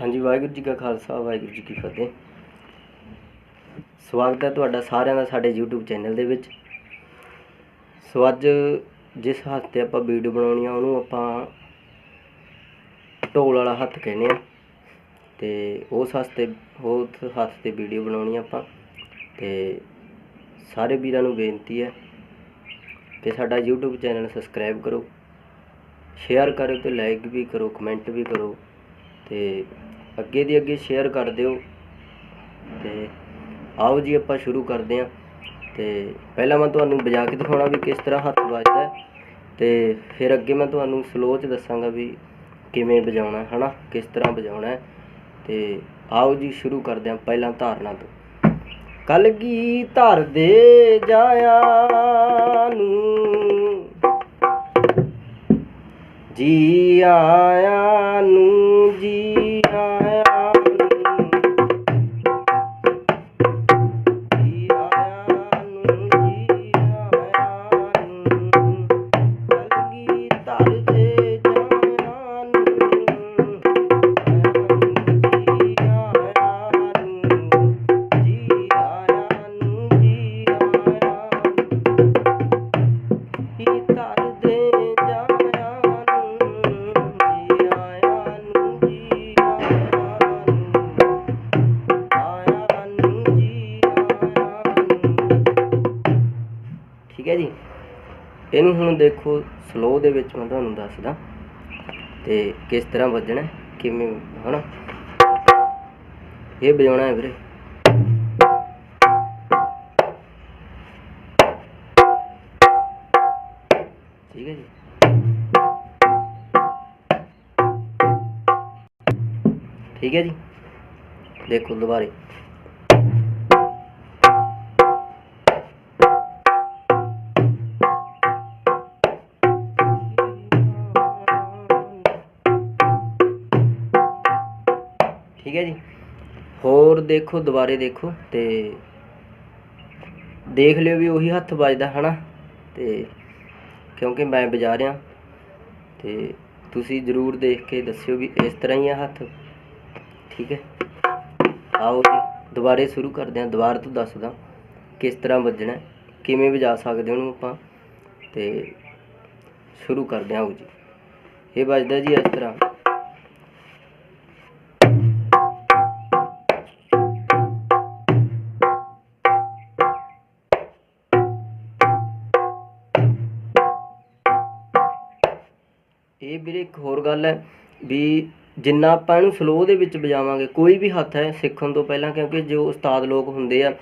ਹਾਂਜੀ, ਵਾਹਿਗੁਰੂ ਜੀ ਕਾ ਖਾਲਸਾ, ਵਾਹਿਗੁਰੂ ਜੀ ਕੀ ਫਤਿਹ। ਸਵਾਗਤ ਹੈ ਤੁਹਾਡਾ ਸਾਰਿਆਂ ਦਾ ਸਾਡੇ YouTube ਚੈਨਲ ਦੇ ਵਿੱਚ। ਸੋ ਅੱਜ ਜਿਸ ਹੱਥ ਤੇ ਆਪਾਂ ਵੀਡੀਓ ਬਣਾਉਣੀ ਆ, ਉਹਨੂੰ ਆਪਾਂ ਢੋਲ ਵਾਲਾ ਹੱਥ ਕਹਿੰਦੇ ਆ। ਤੇ ਉਸ ਹੱਥ ਉਸ ਹੱਥ ਤੇ ਵੀਡੀਓ ਬਣਾਉਣੀ ਆਪਾਂ। ਤੇ ਸਾਰੇ ਵੀਰਾਂ ਨੂੰ ਬੇਨਤੀ ਹੈ ਕਿ ਸਾਡਾ YouTube ਚੈਨਲ ਸਬਸਕ੍ਰਾਈਬ ਕਰੋ। ਸ਼ੇਅਰ ਕਰੋ ਤੇ ਲਾਈਕ ਵੀ ਕਰੋ ਕਮੈਂਟ ਵੀ ਕਰੋ। ਤੇ ਅੱਗੇ ਦੀ ਅੱਗੇ ਸ਼ੇਅਰ ਕਰ ਦਿਓ। ਤੇ ਆਓ ਜੀ ਆਪਾਂ ਸ਼ੁਰੂ ਕਰਦੇ ਹਾਂ। ਤੇ ਪਹਿਲਾਂ ਮੈਂ ਤੁਹਾਨੂੰ ਵਜਾ ਕੇ ਦਿਖਾਉਣਾ ਵੀ ਕਿਸ ਤਰ੍ਹਾਂ ਹੱਥ ਵੱਜਦਾ ਹੈ। ਤੇ ਫਿਰ ਅੱਗੇ ਮੈਂ ਤੁਹਾਨੂੰ ਸਲੋ ਚ ਦੱਸਾਂਗਾ ਵੀ ਕਿਵੇਂ ਵਜਾਉਣਾ ਹੈ, ਹਨਾ? ਕਿਸ ਤਰ੍ਹਾਂ ਵਜਾਉਣਾ ਹੈ। ਤੇ ਆਓ ਜੀ ਸ਼ੁਰੂ ਕਰਦੇ ਹਾਂ ਪਹਿਲਾਂ ਧਾਰਨਾ ਤੋਂ। ਕਲਗੀ ਧਰ ਦੇ ਜਾਇਆ ਨੂੰ ਜੀ ਆਇਆ ਨੂੰ ਇਹਨੂੰ ਹੁਣ ਦੇਖੋ ਸਲੋ ਦੇ ਵਿੱਚ ਮੈਂ ਤੁਹਾਨੂੰ ਦੱਸਦਾ ਤੇ ਕਿਸ ਤਰ੍ਹਾਂ ਵੱਜਣਾ, ਕਿਵੇਂ ਹਨਾ? ਇਹ ਵਜਾਉਣਾ ਹੈ ਵੀਰੇ। ਠੀਕ ਹੈ ਜੀ। ਠੀਕ ਹੈ ਜੀ। ਦੇਖੋ ਦੁਬਾਰੇ। ਠੀਕ ਹੈ ਜੀ। ਹੋਰ ਦੇਖੋ, ਦੁਬਾਰੇ ਦੇਖੋ ਤੇ ਦੇਖ ਲਿਓ ਵੀ ਉਹੀ ਹੱਥ ਵੱਜਦਾ, ਹਨਾ? ਤੇ ਕਿਉਂਕਿ ਮੈਂ ਵਜਾ ਰਿਹਾ। ਤੇ ਤੁਸੀਂ ਜਰੂਰ ਦੇਖ ਕੇ ਦੱਸਿਓ ਵੀ ਇਸ ਤਰ੍ਹਾਂ ਹੀ ਆ ਹੱਥ। ਠੀਕ ਹੈ। ਆਓ ਜੀ, ਦੁਬਾਰੇ ਸ਼ੁਰੂ ਕਰਦੇ ਹਾਂ। ਦੁਬਾਰਾ ਤੋਂ ਦੱਸਦਾ ਕਿਸ ਤਰ੍ਹਾਂ ਵੱਜਣਾ ਕਿਵੇਂ ਵਜਾ ਸਕਦੇ ਉਹਨੂੰ ਆਪਾਂ। ਤੇ ਸ਼ੁਰੂ ਕਰਦੇ ਹਾਂ। ਆਓ ਜੀ। ਇਹ ਵੱਜਦਾ ਜੀ ਇਸ ਤਰ੍ਹਾਂ। ਇਹ ਵੀਰੇ ਇੱਕ ਹੋਰ ਗੱਲ ਹੈ ਵੀ ਜਿੰਨਾ ਆਪਾਂ ਇਹਨੂੰ ਸਲੋ ਦੇ ਵਿੱਚ ਵਜਾਵਾਂਗੇ, ਕੋਈ ਵੀ ਹੱਥ ਹੈ ਸਿੱਖਣ ਤੋਂ ਪਹਿਲਾਂ, ਕਿਉਂਕਿ ਜੋ ਉਸਤਾਦ ਲੋਕ ਹੁੰਦੇ ਆ,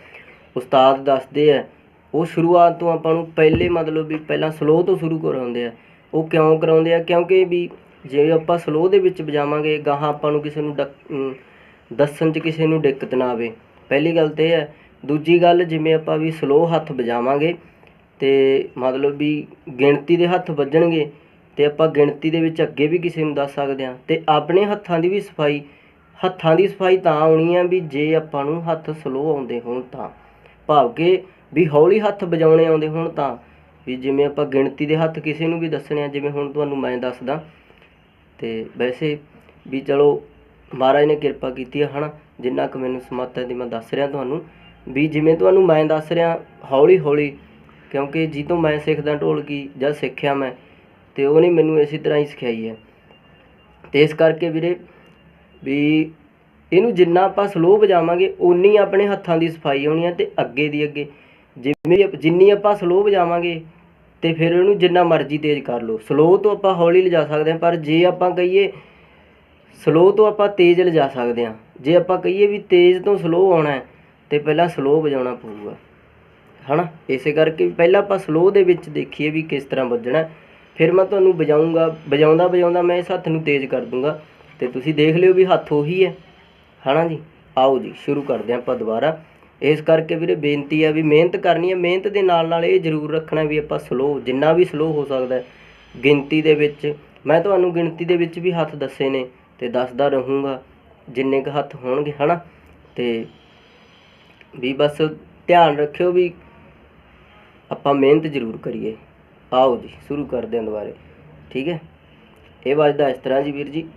ਉਸਤਾਦ ਦੱਸਦੇ ਆ, ਉਹ ਸ਼ੁਰੂਆਤ ਤੋਂ ਆਪਾਂ ਨੂੰ ਪਹਿਲੇ ਮਤਲਬ ਵੀ ਪਹਿਲਾਂ ਸਲੋ ਤੋਂ ਸ਼ੁਰੂ ਕਰਾਉਂਦੇ ਆ। ਉਹ ਕਿਉਂ ਕਰਾਉਂਦੇ ਆ? ਕਿਉਂਕਿ ਵੀ ਜੇ ਆਪਾਂ ਸਲੋ ਦੇ ਵਿੱਚ ਵਜਾਵਾਂਗੇ, ਗਾਹਾਂ ਆਪਾਂ ਨੂੰ ਕਿਸੇ ਨੂੰ ਡਕ- ਦੱਸਣ 'ਚ ਕਿਸੇ ਨੂੰ ਦਿੱਕਤ ਨਾ ਆਵੇ। ਪਹਿਲੀ ਗੱਲ ਤੇ ਇਹ ਹੈ। ਦੂਜੀ ਗੱਲ, ਜਿਵੇਂ ਆਪਾਂ ਵੀ ਸਲੋ ਹੱਥ ਵਜਾਵਾਂਗੇ ਤੇ ਮਤਲਬ ਵੀ ਗਿਣਤੀ ਦੇ ਹੱਥ ਵੱਜਣਗੇ ਅਤੇ ਆਪਾਂ ਗਿਣਤੀ ਦੇ ਵਿੱਚ ਅੱਗੇ ਵੀ ਕਿਸੇ ਨੂੰ ਦੱਸ ਸਕਦੇ ਹਾਂ। ਅਤੇ ਆਪਣੇ ਹੱਥਾਂ ਦੀ ਵੀ ਸਫ਼ਾਈ, ਹੱਥਾਂ ਦੀ ਸਫ਼ਾਈ ਤਾਂ ਆਉਣੀ ਆ ਵੀ ਜੇ ਆਪਾਂ ਨੂੰ ਹੱਥ ਸਲੋਅ ਆਉਂਦੇ ਹੋਣ ਤਾਂ। ਭਾਵ ਕਿ ਵੀ ਹੌਲੀ ਹੱਥ ਵਜਾਉਣੇ ਆਉਂਦੇ ਹੋਣ ਤਾਂ। ਵੀ ਜਿਵੇਂ ਆਪਾਂ ਗਿਣਤੀ ਦੇ ਹੱਥ ਕਿਸੇ ਨੂੰ ਵੀ ਦੱਸਣੇ ਆ, ਜਿਵੇਂ ਹੁਣ ਤੁਹਾਨੂੰ ਮੈਂ ਦੱਸਦਾ। ਅਤੇ ਵੈਸੇ ਵੀ ਚਲੋ, ਮਹਾਰਾਜ ਨੇ ਕਿਰਪਾ ਕੀਤੀ ਹੈ ਹਨਾ। ਜਿੰਨਾ ਕੁ ਮੈਨੂੰ ਸਮੱਤ ਹੈ ਦੀ ਮੈਂ ਦੱਸ ਰਿਹਾ ਤੁਹਾਨੂੰ। ਵੀ ਜਿਵੇਂ ਤੁਹਾਨੂੰ ਮੈਂ ਦੱਸ ਰਿਹਾ ਹੌਲੀ ਹੌਲੀ ਕਿਉਂਕਿ ਜੀ ਮੈਂ ਸਿੱਖਦਾ ਢੋਲਕੀ ਜਾਂ ਸਿੱਖਿਆ ਮੈਂ ਅਤੇ ਉਹਨੇ ਮੈਨੂੰ ਇਸੇ ਤਰ੍ਹਾਂ ਹੀ ਸਿਖਾਈ ਹੈ। ਅਤੇ ਇਸ ਕਰਕੇ ਵੀਰੇ ਵੀ ਇਹਨੂੰ ਜਿੰਨਾ ਆਪਾਂ ਸਲੋਅ ਵਜਾਵਾਂਗੇ, ਓਨੀ ਆਪਣੇ ਹੱਥਾਂ ਦੀ ਸਫ਼ਾਈ ਹੋਣੀ ਹੈ ਅਤੇ ਅੱਗੇ ਦੀ ਅੱਗੇ। ਜਿਵੇਂ ਜਿੰਨੀ ਆਪਾਂ ਸਲੋਅ ਵਜਾਵਾਂਗੇ ਤੇ ਫਿਰ ਇਹਨੂੰ ਜਿੰਨਾ ਮਰਜ਼ੀ ਤੇਜ਼ ਕਰ ਲਓ। ਸਲੋਅ ਤੋਂ ਆਪਾਂ ਹੌਲੀ ਲਿਜਾ ਸਕਦੇ ਹਾਂ, ਪਰ ਜੇ ਆਪਾਂ ਕਹੀਏ ਸਲੋਅ ਤੋਂ ਆਪਾਂ ਤੇਜ਼ ਲਿਜਾ ਸਕਦੇ ਹਾਂ। ਜੇ ਆਪਾਂ ਕਹੀਏ ਵੀ ਤੇਜ਼ ਤੋਂ ਸਲੋਅ ਆਉਣਾ ਹੈ, ਤੇ ਪਹਿਲਾਂ ਸਲੋਅ ਵਜਾਉਣਾ ਪਊਗਾ। ਹਨਾ? ਇਸੇ ਕਰਕੇ ਵੀ ਪਹਿਲਾਂ ਆਪਾਂ ਸਲੋਅ ਦੇ ਵਿੱਚ ਦੇਖੀਏ ਵੀ ਕਿਸ ਤਰ੍ਹਾਂ ਵੱਜਣਾ ਫਿਰ ਮੈਂ ਤੁਹਾਨੂੰ ਵਜਾਊਂਗਾ ਵਜਾਉਂਦਾ ਵਜਾਉਂਦਾ ਮੈਂ ਇਸ ਹੱਥ ਨੂੰ ਤੇਜ਼ ਕਰ ਦੂੰਗਾ। ਤੇ ਤੁਸੀਂ ਦੇਖ ਲਿਓ ਵੀ ਹੱਥ ਉਹੀ ਹੈ। ਹੈ ਨਾ ਜੀ? ਆਓ ਜੀ, ਸ਼ੁਰੂ ਕਰਦੇ ਹਾਂ ਆਪਾਂ ਦੁਬਾਰਾ। ਇਸ ਕਰਕੇ ਵੀਰੇ ਬੇਨਤੀ ਆ ਵੀ ਮਿਹਨਤ ਕਰਨੀ ਹੈ। ਮਿਹਨਤ ਦੇ ਨਾਲ ਨਾਲ ਇਹ ਜ਼ਰੂਰ ਰੱਖਣਾ ਵੀ ਆਪਾਂ ਸਲੋ ਜਿੰਨਾ ਵੀ ਸਲੋ ਹੋ ਸਕਦਾ ਗਿਣਤੀ ਦੇ ਵਿੱਚ, ਮੈਂ ਤੁਹਾਨੂੰ ਗਿਣਤੀ ਦੇ ਵਿੱਚ ਵੀ ਹੱਥ ਦੱਸੇ ਨੇ ਤੇ ਦੱਸਦਾ ਰਹੂੰਗਾ, ਜਿੰਨੇ ਕੁ ਹੱਥ ਹੋਣਗੇ, ਹਨਾ? ਤੇ ਵੀ ਬਸ ਧਿਆਨ ਰੱਖਿਓ ਵੀ ਆਪਾਂ ਮਿਹਨਤ ਜ਼ਰੂਰ ਕਰੀਏ। ਆਓ ਜੀ, ਸ਼ੁਰੂ ਕਰਦੇ ਹਾਂ ਦੁਬਾਰੇ। ਠੀਕ ਹੈ? ਇਹ ਵੱਜਦਾ ਇਸ ਤਰ੍ਹਾਂ ਜੀ ਵੀਰ ਜੀ।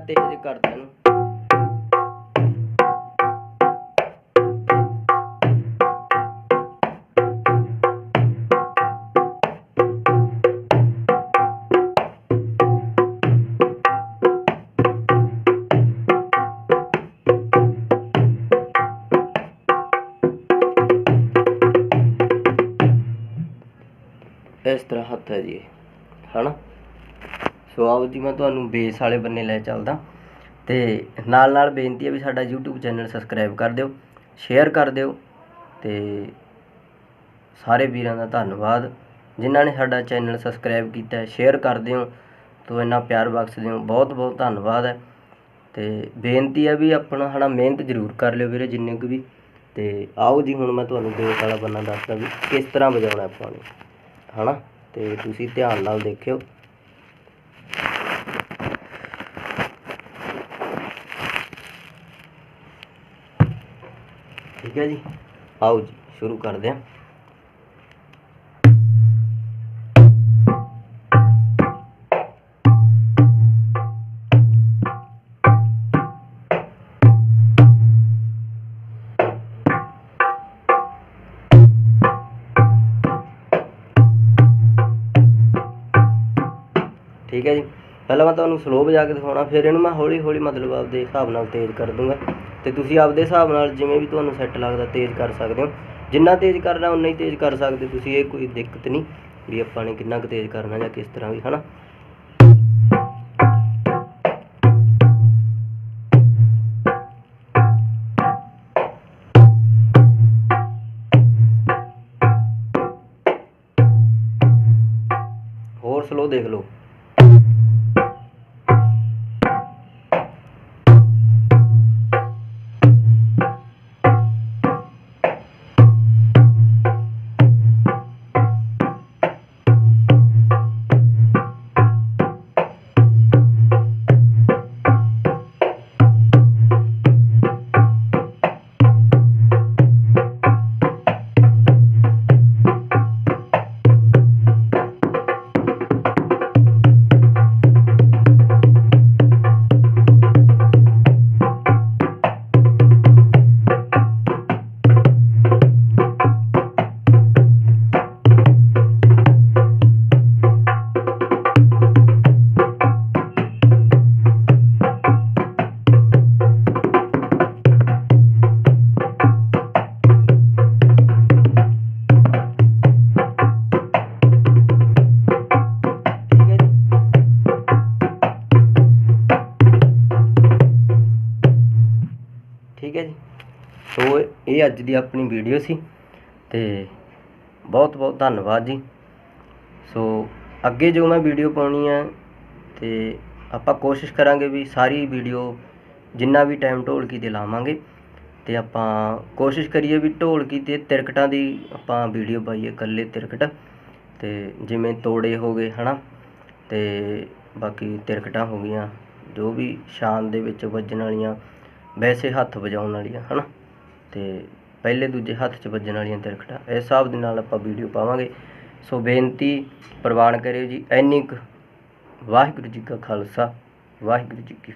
ਹੁਣ ਮੈਂ ਤੇਜ਼ ਕਰਦਾ ਇਹਨੂੰ ਇਸ ਤਰ੍ਹਾਂ ਹੱਥ ਹੈ ਜੀ ਇਹ ਹਨਾ ਸੋ ਆਓ ਜੀ ਮੈਂ ਤੁਹਾਨੂੰ ਬੇਸ ਵਾਲੇ ਬੰਨੇ ਲੈ ਚੱਲਦਾ। ਤੇ ਨਾਲ ਨਾਲ ਬੇਨਤੀ ਹੈ ਵੀ ਸਾਡਾ YouTube ਚੈਨਲ ਸਬਸਕ੍ਰਾਈਬ ਕਰ ਦਿਓ ਸ਼ੇਅਰ ਕਰ ਦਿਓ, ਤੇ ਸਾਰੇ ਵੀਰਾਂ ਦਾ ਧੰਨਵਾਦ। ਜਿਨ੍ਹਾਂ ਨੇ ਸਾਡਾ ਚੈਨਲ ਸਬਸਕ੍ਰਾਈਬ ਕੀਤਾ ਸ਼ੇਅਰ ਕਰਦੇ ਹੋ ਤੋ ਇੰਨਾ ਪਿਆਰ ਬਖਸ਼ਦੇ ਹੋ ਬਹੁਤ ਬਹੁਤ ਧੰਨਵਾਦ ਹੈ। ਤੇ ਬੇਨਤੀ ਹੈ ਵੀ ਆਪਣਾ ਹਨਾ ਮਿਹਨਤ ਜ਼ਰੂਰ ਕਰ ਲਿਓ ਵੀਰੇ, ਜਿੰਨੇ ਕੁ ਵੀ। ਤੇ ਆਓ ਜੀ, ਹੁਣ ਮੈਂ ਤੁਹਾਨੂੰ ਬੇਸ ਵਾਲਾ ਬੰਨਾ ਦੱਸਦਾ ਵੀ ਕਿਸ ਤਰ੍ਹਾਂ ਵਜਾਉਣਾ ਆਪਾਂ ਨੇ, ਹਨਾ? ਤੇ ਤੁਸੀਂ ਧਿਆਨ ਨਾਲ ਦੇਖਿਓ। ਠੀਕ ਹੈ ਜੀ। ਆਓ ਜੀ, ਸ਼ੁਰੂ ਕਰਦੇ ਹਾਂ। ਠੀਕ ਹੈ ਜੀ। ਪਹਿਲਾਂ ਮੈਂ ਤੁਹਾਨੂੰ ਸਲੋ ਵਜਾ ਕੇ ਦਿਖਾਉਣਾ, ਫਿਰ ਇਹਨੂੰ ਮੈਂ ਹੌਲੀ ਹੌਲੀ ਮਤਲਬ ਆਪਦੇ ਹਿਸਾਬ ਨਾਲ ਤੇਜ਼ ਕਰ ਦੂੰਗਾ। ਤੇ ਤੁਸੀਂ ਆਪਦੇ ਹਿਸਾਬ ਨਾਲ ਜਿਵੇਂ ਵੀ ਤੁਹਾਨੂੰ ਸੈੱਟ ਲੱਗਦਾ ਤੇਜ਼ ਕਰ ਸਕਦੇ ਹੋ। ਜਿੰਨਾ ਤੇਜ਼ ਕਰਨਾ, ਉਨਾ ਹੀ ਤੇਜ਼ ਕਰ ਸਕਦੇ ਤੁਸੀਂ ਇਹ ਕੋਈ ਦਿੱਕਤ ਨਹੀਂ ਵੀ ਆਪਾਂ ਨੇ ਕਿੰਨਾ ਕੁ ਤੇਜ਼ ਕਰਨਾ ਜਾਂ ਕਿਸ ਤਰ੍ਹਾਂ ਵੀ, ਹਨਾ? ਹੋਰ ਸਲੋ ਦੇਖ ਲਓ। ਇਹ ਅੱਜ ਦੀ ਆਪਣੀ ਵੀਡੀਓ ਸੀ ਤੇ ਬਹੁਤ ਬਹੁਤ ਧੰਨਵਾਦ ਜੀ। ਸੋ ਅੱਗੇ ਜੋ ਮੈਂ ਵੀਡੀਓ ਪਾਉਣੀ ਹੈ ਤੇ ਆਪਾਂ ਕੋਸ਼ਿਸ਼ ਕਰਾਂਗੇ ਵੀ ਸਾਰੀ ਵੀਡੀਓ ਜਿੰਨਾ ਵੀ ਟਾਈਮ ਢੋਲਕੀ ਤੇ ਲਾਵਾਂਗੇ ਤੇ ਆਪਾਂ ਕੋਸ਼ਿਸ਼ ਕਰੀਏ ਵੀ ਢੋਲਕੀ ਤੇ ਤਿਰਕਟਾਂ ਦੀ ਆਪਾਂ ਵੀਡੀਓ ਪਾਈਏ, ਇਕੱਲੇ ਤਿਰਕਟ। ਤੇ ਜਿਵੇਂ ਤੋੜੇ ਹੋ ਗਏ, ਹਨਾ? ਤੇ ਬਾਕੀ ਤਿਰਕਟਾਂ ਹੋ ਗਈਆਂ, ਜੋ ਵੀ ਸ਼ਾਨ ਦੇ ਵਿੱਚ ਵੱਜਣ ਵਾਲੀਆਂ, ਵੈਸੇ ਹੱਥ ਵਜਾਉਣ ਵਾਲੀਆਂ, ਹਨਾ? ਤੇ ਪਹਿਲੇ ਦੂਜੇ ਹੱਥ 'ਚ ਵੱਜਣ ਵਾਲੀਆਂ ਤਿਰਕਟਾਂ ਇਸ ਹਿਸਾਬ ਦੇ ਨਾਲ ਆਪਾਂ ਵੀਡੀਓ ਪਾਵਾਂਗੇ। ਸੋ ਬੇਨਤੀ ਪ੍ਰਵਾਨ ਕਰਿਓ ਜੀ, ਐਨੀ ਕੁ ਵਾਹਿਗੁਰੂ ਜੀ ਕਾ ਖਾਲਸਾ, ਵਾਹਿਗੁਰੂ ਜੀ ਕੀ